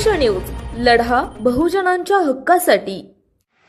Maharashtra news लढा बहुजनांच्या हक्कासाठी.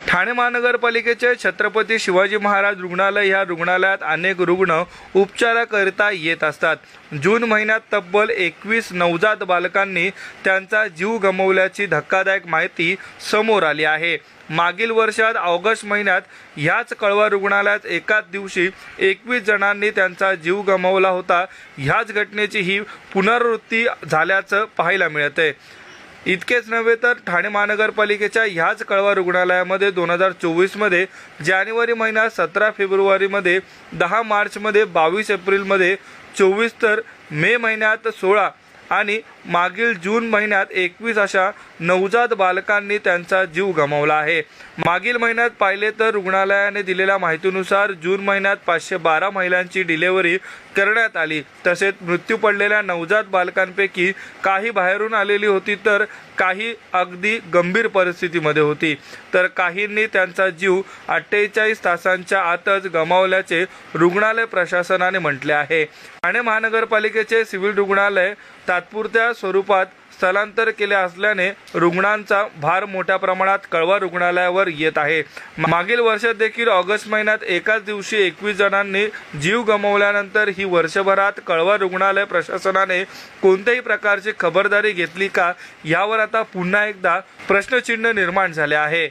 ठाणे महानगरपालिकेचे छत्रपती शिवाजी महाराज रुग्णालय ह्या रुग्णालयात अनेक रुग्ण उपचाराकरिता येत असतात. जून महिन्यात तब्बल एकवीस नवजात बालकांनी त्यांचा जीव गमावल्याची धक्कादायक माहिती समोर आली आहे. मागील वर्षात ऑगस्ट महिन्यात ह्याच कळवा रुग्णालयात एकाच दिवशी एकवीस जणांनी त्यांचा जीव गमावला होता. ह्याच घटनेची ही पुनरावृत्ती झाल्याचं पाहायला मिळत आहे इतकेच नव्हे तर ठाणे महानगरपालिकेच्या ह्याच कळवा रुग्णालयामध्ये दोन हजार चोवीसमध्ये जानेवारी महिन्यात सतरा फेब्रुवारीमध्ये दहा मार्चमध्ये बावीस एप्रिलमध्ये चोवीस तर मे महिन्यात सोळा आणि मागील जून महिन्यात एकवीस अशा नवजात बालकांनी त्यांचा जीव गमावला आहे. मागील महिन्यात पाहिले तर रुग्णालयाने दिलेल्या माहितीनुसार जून महिन्यात पाचशे बारा महिलांची डिलेवरी करण्यात आली. तसेच मृत्यू पडलेल्या नवजात बालकांपैकी काही बाहेरून आलेली होती तर काही अगदी गंभीर परिस्थितीमध्ये होती. तर काहींनी त्यांचा जीव अठ्ठेचाळीस तासांच्या आतच गमावल्याचे रुग्णालय प्रशासनाने म्हटले आहे. ठाणे महानगरपालिकेचे सिव्हिल रुग्णालय तात्पुरत्या स्वरूपात स्थलांतर केले असल्याने रुग्णांचा भार मोठ्या प्रमाणात कळवा रुग्णालयावर येत आहे. मागील वर्षात देखील ऑगस्ट महिन्यात एकाच दिवशी एकवीस जणांनी जीव गमावल्यानंतर ही वर्षभरात कळवा रुग्णालय प्रशासनाने कोणत्याही प्रकारची खबरदारी घेतली का यावर आता पुन्हा एकदा प्रश्नचिन्ह निर्माण झाले आहे.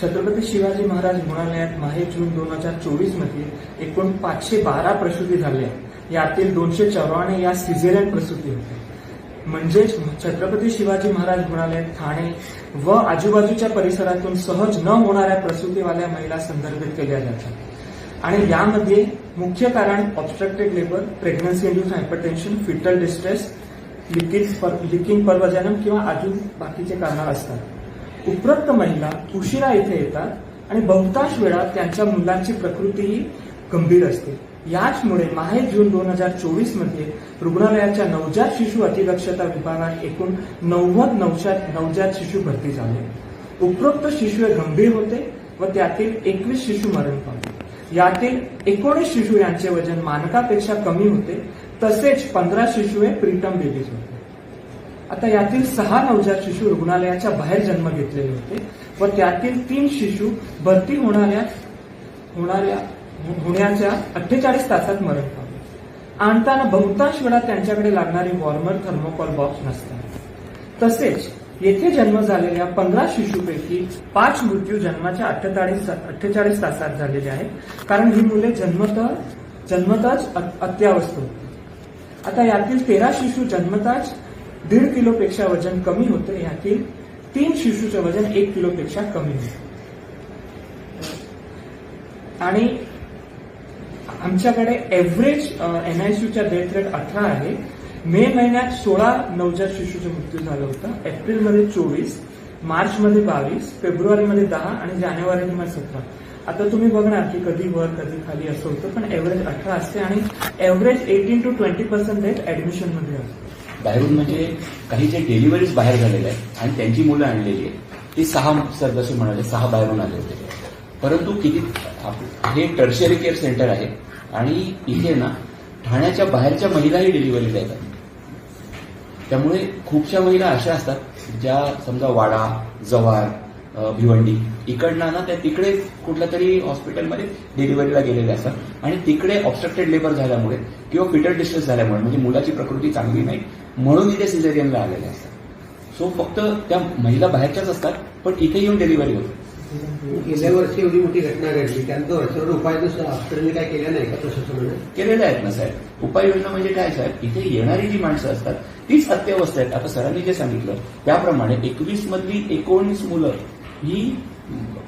छत्रपती शिवाजी महाराज रुग्णालयात माहे जून दोन हजार चोवीसमध्ये एकूण पाचशे बारा प्रसूती झाल्या यातील दोनशे चौऱ्याण्णव या सिझेरियन प्रसूती होत्या म्हणजेच छत्रपती शिवाजी महाराज रुग्णालयात ठाणे व आजूबाजूच्या परिसरातून सहज न होणाऱ्या प्रसूतीवाल्या महिला संदर्भित केल्या जातात. आणि यामध्ये मुख्य कारण obstructed labour pregnancy induced hypertension foetal distress leaking पर्वजनम किंवा अजून बाकीचे कारण असतात. उपरोक्त महिला उशिरा इथे येतात आणि बहुतांश वेळा त्यांच्या मुलांची प्रकृतीही गंभीर असते. याचमुळे माहे जून दोन हजार चोवीसमध्ये रुग्णालयाच्या नवजात शिशु अतिदक्षता विभागात एकूण नव्वद नवजात नवजात शिशु भरती झाले. उपरोक्त शिशु हे गंभीर होते व त्यातील एकवीस शिशु मरण पावले. यातील एकोणीस शिशू यांचे वजन मानकापेक्षा कमी होते तसेच पंधरा शिशु हे प्रीटम बेबीज होते. आता यातील सहा नवजात शिशु रुग्णालयाच्या बाहेर जन्म घेतलेले होते व त्यातील तीन शिशू भरती होणाऱ्या होणाऱ्या गुन्ह्याच्या अठ्ठेचाळीस तासात मरण पावले. आणताना बहुतांश वेळा त्यांच्याकडे लागणारे वॉर्मर थर्मोकॉल बॉक्स नसतात. तसेच येथे जन्म झालेल्या पंधरा शिशूपैकी पाच मृत्यू जन्माच्या अठ्ठेचाळीस अठ्ठेचाळीस तासात झालेले आहेत. कारण ही मुले जन्मत जन्मताच अत्यावस्थ होती. आता यातील तेरा शिशु जन्मताच दीड किलोपेक्षा वजन कमी होते. यातील तीन शिशूचं वजन एक किलोपेक्षा कमी होते. आणि आमच्याकडे एव्हरेज एनआयसीयूच्या डेथ रेट अठरा आहे. मे महिन्यात सोळा नवजात शिशूचा मृत्यू झाला होता. एप्रिलमध्ये चोवीस मार्चमध्ये बावीस फेब्रुवारीमध्ये दहा आणि जानेवारीमध्ये सतरा. आता तुम्ही बघणार की कधी वर कधी खाली असं होतं पण एव्हरेज अठरा असते आणि average eighteen to twenty percent death ऍडमिशनमध्ये असते बाहेरून म्हणजे काही जे डिलिव्हरीज बाहेर झालेल्या आहेत आणि त्यांची मुलं आणलेली आहेत ती सहा सर जसे म्हणाले सहा बाहेरून आले होते. परंतु किती हे टर्शियरी केअर सेंटर आहे आणि इथे ना ठाण्याच्या बाहेरच्या महिलाही डिलिव्हरी देतात. त्यामुळे खूपशा महिला अशा असतात ज्या समजा वाडा जव्हार भिवंडी इकडनं ना त्या तिकडे कुठल्या तरी हॉस्पिटलमध्ये डिलिव्हरीला गेलेल्या असतात. आणि तिकडे ऑब्स्ट्रक्टेड लेबर झाल्यामुळे किंवा फिटर डिस्टन्स झाल्यामुळे म्हणजे मुलाची प्रकृती चांगली नाही म्हणून इथे सिझेरियनला आलेले असतात. सो फक्त त्या महिला बाहेरच्याच असतात पण इथे येऊन डिलिव्हरी होते. गेल्या वर्षी एवढी मोठी घटना घडली. त्यानंतर वर्षावर उपाययोजना अफसरांनी काय केल्या नाही का प्रशासनाने? केलेल्या आहेत ना साहेब. उपाययोजना म्हणजे काय साहेब? इथे येणारी जी माणसं असतात तीच अत्यवस्था आहेत. आता सरांनी जे सांगितलं त्याप्रमाणे एकवीस मधली एकोणीस मुलं ही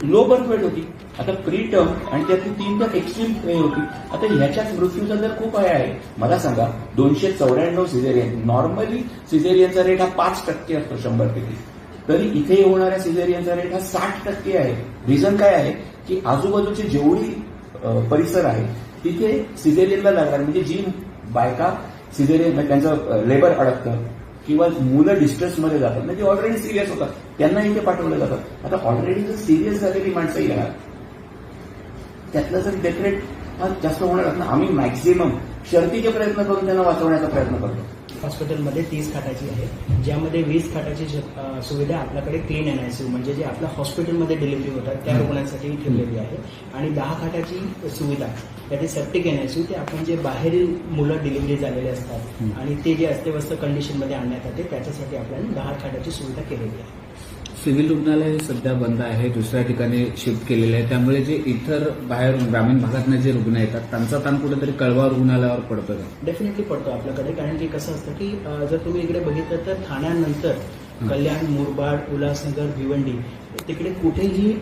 लो बर्थ वेट होती. आता प्री टर्म आणि त्यातली तीन तर एक्स्ट्रीम हे होती. आता ह्याच्याच मृत्यूचा दर खूप आहे आहे. मला सांगा दोनशे चौऱ्याण्णव सिझेरियन नॉर्मली सिझेरियनचा रेट हा पाच टक्के असतो शंभर पैकी. तरी इथे होणाऱ्या सिझेरियनचा रेट हा साठ टक्के आहे. रिझन काय आहे? की आजूबाजूची जेवढी परिसर आहे तिथे सिझेरियनला लागणार म्हणजे जी बायका सिझेरियन म्हणजे त्यांचं लेबर अडकतं किंवा मुलं डिस्ट्रेसमध्ये जातात म्हणजे ऑलरेडी सिरियस होतात. त्यांना इथे पाठवलं जातं. आता ऑलरेडी जर सिरियस झालेली माणसं येणार त्यातलं जर डेथ रेट हा जास्त होणार ना आम्ही मॅक्झिमम शर्तीचे प्रयत्न करून त्यांना वाचवण्याचा प्रयत्न करतो. हॉस्पिटलमध्ये तीस खाटाची आहे ज्यामध्ये वीस खाटाची सुविधा आपल्याकडे क्लीन एनआयसीयू म्हणजे जे आपल्या हॉस्पिटलमध्ये डिलिव्हरी होतात त्या रुग्णांसाठी ठेवलेली आहे. आणि दहा खाटाची सुविधा त्याचे सेप्टिक एनआयसीयू ते आपण जे बाहेरील मुलं डिलिव्हरी झालेले असतात आणि ते जे अस्तव्यस्त कंडिशनमध्ये आणण्यात येते त्याच्यासाठी आपल्याला दहा खाटाची सुविधा केलेली आहे. सिव्हिल रुग्णालय हे सध्या बंद आहे दुसऱ्या ठिकाणी शिफ्ट केलेले आहे. त्यामुळे जे इतर बाहेर ग्रामीण भागातनं जे रुग्ण येतात त्यांचा ताण कुठेतरी कळवा रुग्णालयावर पडतो का? डेफिनेटली पडतो आपल्याकडे कारण की कसं असतं की जर तुम्ही इकडे बघितलं तर ठाण्यानंतर कल्याण मुरबाड उल्हासनगर भिवंडी तिकडे कुठेही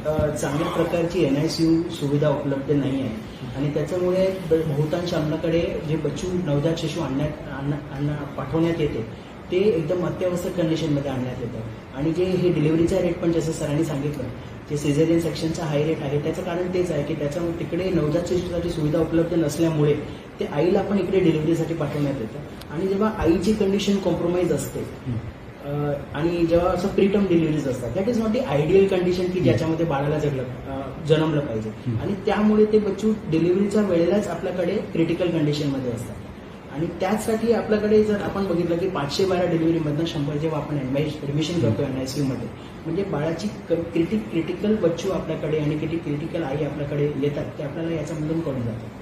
चांगल्या प्रकारची एनआयसीयू सुविधा उपलब्ध नाही आहे. आणि त्याच्यामुळे बहुतांश आपल्याकडे जे बच्चू नवजात शिशू आणण्यात आणा- आणा- पाठवण्यात येते ते एकदम अत्यावश्यक कंडिशनमध्ये आणण्यात येतं. आणि जे हे डिलिव्हरीचा रेट पण जसं सरांनी सांगितलं जे सिझेरियन सेक्शनचा हाय रेट आहे त्याचं कारण तेच आहे की त्याच्यामुळे तिकडे नवजात शिशूसाठी सुविधा उपलब्ध नसल्यामुळे ते आईला पण इकडे डिलिव्हरीसाठी पाठवण्यात येतं. आणि जेव्हा आईची कंडिशन कॉम्प्रोमाइज असते आणि जेव्हा असं प्रीटर्म डिलिव्हरीज असतात that is not the ideal condition की ज्याच्यामध्ये बाळाला जगलं जन्मलं पाहिजे. आणि त्यामुळे ते बच्चू डिलिव्हरीच्या वेळेलाच आपल्याकडे क्रिटिकल कंडिशनमध्ये असतात. आणि त्याचसाठी आपल्याकडे जर आपण बघितलं की पाचशे बारा डिलिव्हरीमधनं शंभर जेव्हा आपण ऍडमिशन करतो एनआयसीयू मध्ये म्हणजे बाळाची क्रिटिक क्रिटिकल बच्चू आपल्याकडे आणि किती क्रिटिकल आई आपल्याकडे येतात ते आपल्याला याच्यामधून कळून जातं.